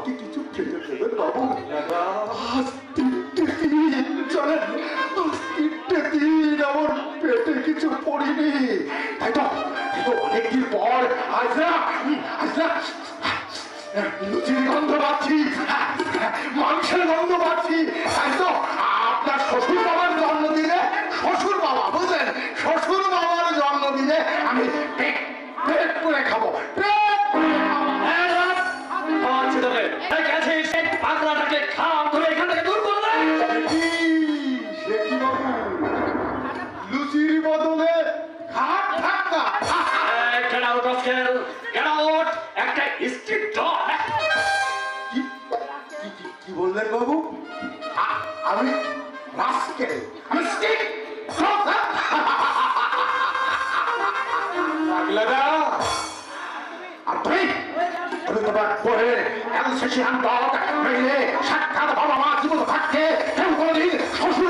আমাকে কিছু খেতে দিন আমার পেটে কিছু পড়িনি তাই তো অনেকদিন পর গন্ধ পাচ্ছি মাংসের গন্ধ পাচ্ছি আপনার শ্বশুর বাবার পাগলাটাকে খাওয়া ধরে এখান থেকে দূর করে দে কি? সে কি বাবু? লুচির বদলে ঘাট ধাক্কা এই, get out of here! Get একটা street dog! কি বললেন বাবু আমি রাস্কেল আমি স্টিক পাগলাটা! আর তুমি তুমি তোমার শেষে ডগ মেয়ে সাক্ষাৎ বাবা মা জীবন থাকতে কেউ কোনোদিন শ্বশুর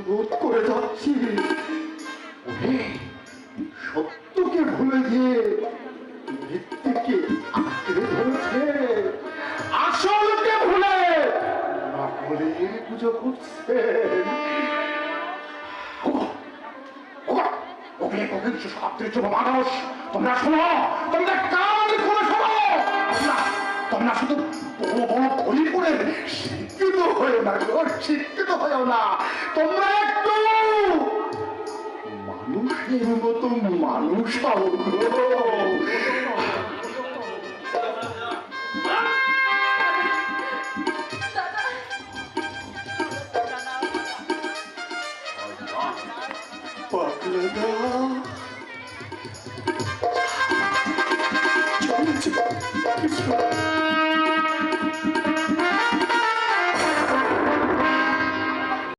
অনুরোধ করে যাচ্ছি। সত্যকে ভুলে গিয়ে মৃত্যুকে আঁকড়ে ধরেছে। আসলকে ভুলে না বলে পুজো যুব মানুষ? তোমরা শোনো, তোমরা কান খুলে শোনো? তোমরা শুধু শিক্ষিত হয়েও না শিক্ষিত হয়েও না। তোমরা একটু মানুষের মতো মানুষ হও